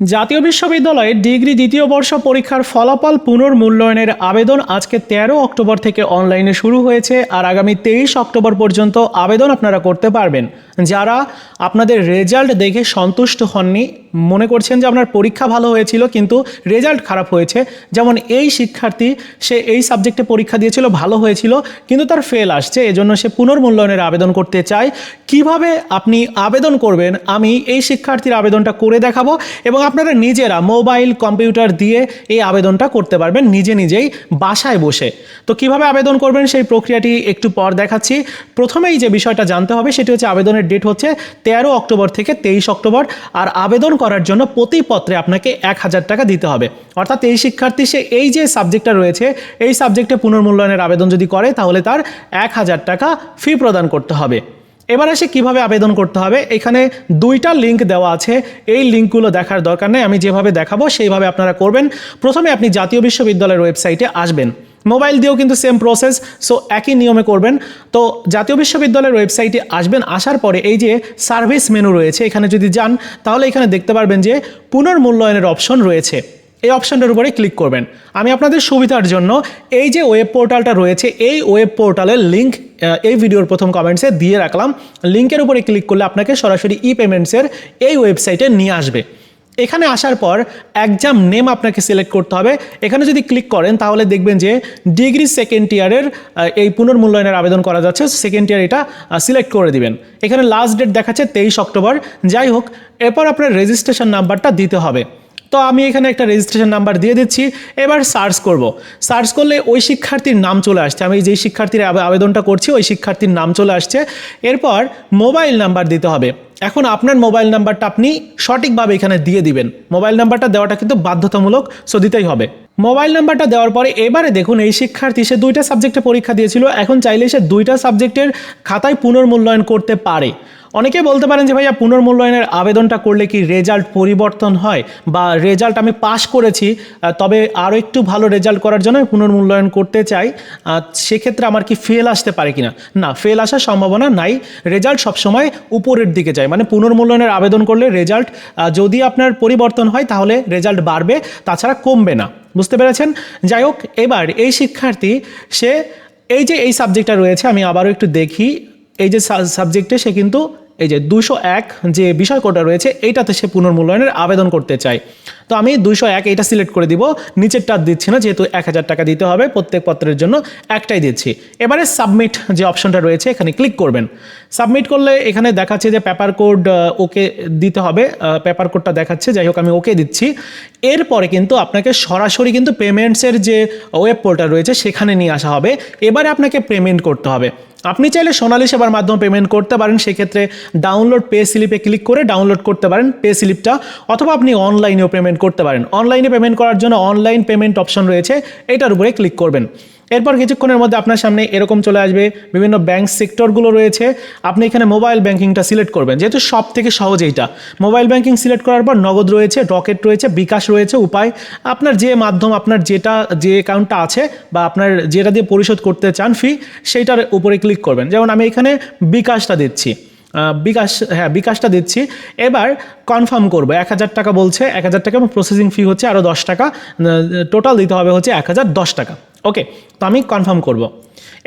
জাতীয় বিশ্ববিদ্যালয়ে ডিগ্রি দ্বিতীয় বর্ষ পরীক্ষার ফলাফল পুনর্মূল্যায়নের আবেদন আজকে তেরো অক্টোবর থেকে অনলাইনে শুরু হয়েছে। আর আগামী তেইশ অক্টোবর পর্যন্ত আবেদন আপনারা করতে পারবেন। যারা আপনাদের রেজাল্ট দেখে সন্তুষ্ট হননি, মনে করছেন যে আপনার পরীক্ষা ভালো হয়েছিল, কিন্তু রেজাল্ট খারাপ হয়েছে। যেমন এই শিক্ষার্থী, সে এই সাবজেক্টে পরীক্ষা দিয়েছিল, ভালো হয়েছিল, কিন্তু তার ফেল আসছে, এজন্য সে পুনর্মূল্যায়নের আবেদন করতে চায়। কীভাবে আপনি আবেদন করবেন, আমি এই শিক্ষার্থীর আবেদনটা করে দেখাবো, এবং আপনারা নিজেরা মোবাইল কম্পিউটার দিয়ে এই আবেদনটা করতে পারবেন, নিজে নিজেই বাসায় বসে। তো কীভাবে আবেদন করবেন, সেই প্রক্রিয়াটি একটু পর দেখাচ্ছি। প্রথমেই যে বিষয়টা জানতে হবে, সেটি হচ্ছে আবেদনের ডেট হচ্ছে তেরো অক্টোবর থেকে তেইশ অক্টোবর। আর আবেদন করার জন্য প্রতি পত্রে আপনাকে এক হাজার টাকা দিতে হবে। অর্থাৎ এই শিক্ষার্থী সে এই যে সাবজেক্টটা রয়েছে, এই সাবজেক্টে পুনর্মূল্যায়নের আবেদন যদি করে, তাহলে তার এক হাজার টাকা ফি প্রদান করতে হবে। এবার আসে কীভাবে আবেদন করতে হবে। এখানে দুইটা লিঙ্ক দেওয়া আছে। এই লিঙ্কগুলো দেখার দরকার নেই। আমি যেভাবে দেখাবো, সেইভাবে আপনারা করবেন। প্রথমে আপনি জাতীয় বিশ্ববিদ্যালয়ের ওয়েবসাইটে আসবেন। মোবাইল দিয়েও কিন্তু সেম প্রসেস সো একই নিয়মে করবেন। তো জাতীয় বিশ্ববিদ্যালয়ের ওয়েবসাইটে আসবেন, আসার পরে এই যে সার্ভিস মেনু রয়েছে, এখানে যদি যান, তাহলে এখানে দেখতে পারবেন যে পুনর্মূল্যায়নের অপশন রয়েছে। এই অপশানটার উপরে ক্লিক করবেন। আমি আপনাদের সুবিধার জন্য এই যে ওয়েব পোর্টালটা রয়েছে, এই ওয়েব পোর্টালের লিঙ্ক এই ভিডিওর প্রথম কমেন্টসে দিয়ে রাখলাম। লিঙ্কের উপরে ক্লিক করলে আপনাকে সরাসরি ই পেমেন্টসের এই ওয়েবসাইটে নিয়ে আসবে। এখানে আসার পর এক্সাম নেম আপনাকে সিলেক্ট করতে হবে। এখানে যদি ক্লিক করেন, তাহলে দেখবেন যে ডিগ্রি সেকেন্ড ইয়ারের এই পুনর্মূল্যায়নের আবেদন করা যাচ্ছে। সেকেন্ড ইয়ার এটা সিলেক্ট করে দিবেন। এখানে লাস্ট ডেট দেখাচ্ছে তেইশ অক্টোবর। যাই হোক, এরপর আপনার রেজিস্ট্রেশন নাম্বারটা দিতে হবে। তো আমি এখানে একটা রেজিস্ট্রেশন নাম্বার দিয়ে দিচ্ছি। এবার সার্চ করব। সার্চ করলে ওই শিক্ষার্থীর নাম চলে আসছে। আমি যেই শিক্ষার্থীর আবেদনটা করছি, ওই শিক্ষার্থীর নাম চলে আসছে। এরপর মোবাইল নাম্বার দিতে হবে। এখন আপনার মোবাইল নাম্বারটা আপনি সঠিকভাবে এখানে দিয়ে দিবেন। মোবাইল নাম্বারটা দেওয়াটা কিন্তু বাধ্যতামূলক, সো দিতেই হবে। মোবাইল নাম্বারটা দেওয়ার পরে এবারে দেখুন এই শিক্ষার্থী, সে দুইটা সাবজেক্টে পরীক্ষা দিয়েছিল। এখন চাইলে সে দুইটা সাবজেক্টের খাতায় পুনর্মূল্যায়ন করতে পারে। অনেকে বলতে পারেন যে, ভাইয়া, পুনর্মূল্যায়নের আবেদনটা করলে কি রেজাল্ট পরিবর্তন হয়? বা রেজাল্ট আমি পাশ করেছি তবে আরও একটু ভালো রেজাল্ট করার জন্য পুনর্মূল্যায়ন করতে চাই। সেক্ষেত্রে আমার কি ফেল আসতে পারে কিনা? না ফেল আসার সম্ভাবনা নাই। রেজাল্ট সবসময় উপরের দিকে যায়। মানে পুনর্মূল্যায়নের আবেদন করলে রেজাল্ট যদি আপনার পরিবর্তন হয়, তাহলে রেজাল্ট বাড়বে, তাছাড়া কমবে না। বুঝতে পেরেছেন? যাই হোক, এবার এই শিক্ষার্থী, সে এই যে এই সাবজেক্টটা রয়েছে, আমি আবারও একটু দেখি। এই যে সাবজেক্টে সে কিন্তু এই যে দুশো এক যে বিষয় কোডটা রয়েছে, এইটাতে সে পুনর্মূল্যায়নের আবেদন করতে চায়। তো আমি দুশো এক এইটা সিলেক্ট করে দিব, নিচেরটা দিচ্ছি না, যেহেতু এক হাজার টাকা দিতে হবে, প্রত্যেক পত্রের জন্য একটাই দিচ্ছি। এবারে সাবমিট যে অপশনটা রয়েছে, এখানে ক্লিক করবেন। সাবমিট করলে এখানে দেখাচ্ছে যে পেপার কোড ওকে দিতে হবে পেপার কোডটা দেখাচ্ছে, যাই হোক আমি ওকে দিচ্ছি। এরপরে কিন্তু আপনাকে সরাসরি কিন্তু পেমেন্টসের যে ওয়েব পোর্টাল রয়েছে, সেখানে নিয়ে আসা হবে। এবারে আপনাকে পেমেন্ট করতে হবে। আপনি চাইলে সোনালী সেবার মাধ্যমে পেমেন্ট করতে পারেন, সেক্ষেত্রে ডাউনলোড পে স্লিপে ক্লিক করে ডাউনলোড করতে পারেন পে স্লিপটা অথবা আপনি অনলাইনেও পেমেন্ট করতে পারেন। অনলাইনে পেমেন্ট করার জন্য অনলাইন পেমেন্ট অপশন রয়েছে, এটার উপরে ক্লিক করবেন। এরপর কিছুক্ষণের মধ্যে আপনার সামনে এরকম চলে আসবে বিভিন্ন ব্যাংক সেক্টরগুলো রয়েছে। আপনি এখানে মোবাইল ব্যাংকিংটা সিলেক্ট করবেন। যেহেতু সব থেকে সহজ এইটা। মোবাইল ব্যাংকিং সিলেক্ট করার পর নগদ রয়েছে রকেট রয়েছে, বিকাশ রয়েছে, উপায়। আপনার যে মাধ্যম, আপনার যেটা, যে অ্যাকাউন্টটা আছে বা আপনার যেটা দিয়ে পরিশোধ করতে চান ফি সেইটার উপরে ক্লিক করবেন। যেমন আমি এখানে বিকাশটা দিচ্ছি। বিকাশ হ্যাঁ বিকাশটা দিচ্ছি। এবার কনফার্ম করব। এক হাজার টাকা বলছে, এক হাজার টাকা এবং প্রসেসিং ফি হচ্ছে আরও দশ টাকা। টোটাল দিতে হবে হচ্ছে এক হাজার দশ টাকা। ওকে তো আমি কনফার্ম করব।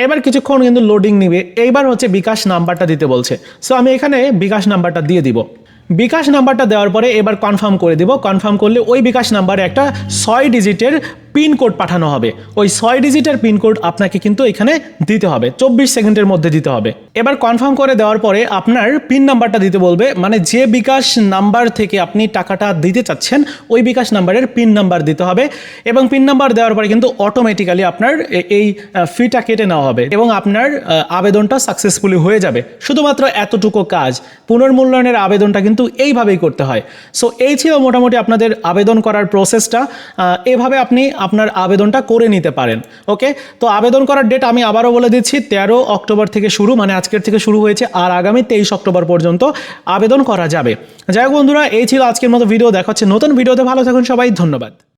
এবার কিছুক্ষণ কিন্তু লোডিং নিবে। এইবার হচ্ছে বিকাশ নাম্বারটা দিতে বলছে। সো আমি এখানে বিকাশ নাম্বারটা দিয়ে দিব। বিকাশ নাম্বারটা দেওয়ার পরে এবার কনফার্ম করে দিব। কনফার্ম করলে ওই বিকাশ নাম্বারে একটা ছয় ডিজিটের পিনকোড পাঠানো হবে। ওই ছয় ডিজিটের পিনকোড আপনাকে কিন্তু এখানে দিতে হবে। চব্বিশ সেকেন্ডের মধ্যে দিতে হবে। এবার কনফার্ম করে দেওয়ার পরে আপনার পিন নাম্বারটা দিতে বলবে মানে যে বিকাশ নাম্বার থেকে আপনি টাকাটা দিতে চাচ্ছেন, ওই বিকাশ নাম্বারের পিন নাম্বার দিতে হবে এবং পিন নাম্বার দেওয়ার পরে কিন্তু অটোমেটিক্যালি আপনার এই ফিটা কেটে নেওয়া হবে এবং আপনার আবেদনটা সাকসেসফুলি হয়ে যাবে। শুধুমাত্র এতটুকু কাজ, পুনর্মূল্যায়নের আবেদনটা কিন্তু এইভাবেই করতে হয়। সো এই ছিল মোটামুটি আপনাদের আবেদন করার প্রসেসটা এভাবে আপনি আপনার আবেদনটা করে নিতে পারেন ওকে তো আবেদন করার ডেট আমি আবারও বলে দিচ্ছি, তেরো অক্টোবর থেকে শুরু মানে আজকের থেকে শুরু হয়েছে, আর আগামী তেইশ অক্টোবর পর্যন্ত আবেদন করা যাবে। যাই হোক বন্ধুরা, এই ছিল আজকের মতো ভিডিও দেখাচ্ছে নতুন ভিডিওতে ভালো থাকুন সবাই, ধন্যবাদ।